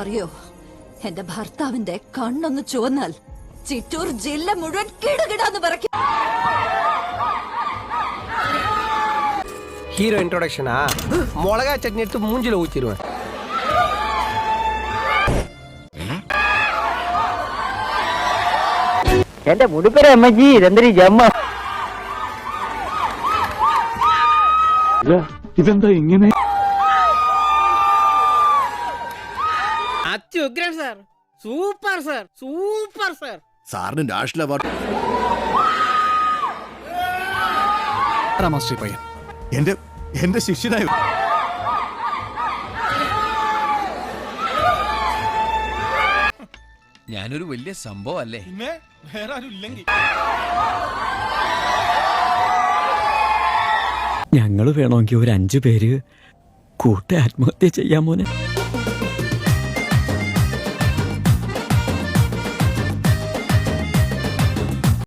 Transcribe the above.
അറിയോ എന്റെ ഭർത്താവിന്റെ കണ്ണൊന്ന് ചുവന്നാൽ ചിറ്റൂർ ജില്ല മുഴുവൻ കിടുകിടാന്ന് പറയ്ക്കും ஹீரோ இன்ட்ரோடக்ஷனா மிளகா சட்னி எடுத்து மூஞ்சில ஊத்திடுவேன் എന്റെ മുടുക്കര അമ്മജി ഇതെന്തൊരു ജമ്മ ഇതെന്താ ഇങ്ങനെ അത്യുഗ്രൻ sir. Super sir. Super sir. സാറിന് നാഷണൽ അവാർഡ്. പയ്യൻ. എന്റെ എന്റെ ശിഷ്യനായി. ഞാനൊരു വലിയ സംഭവം അല്ലേ വേറെ ഞങ്ങൾ വേണമെങ്കിൽ ഒരു അഞ്ചു പേര് കൂട്ട ആത്മഹത്യ ചെയ്യാൻ മോനെ.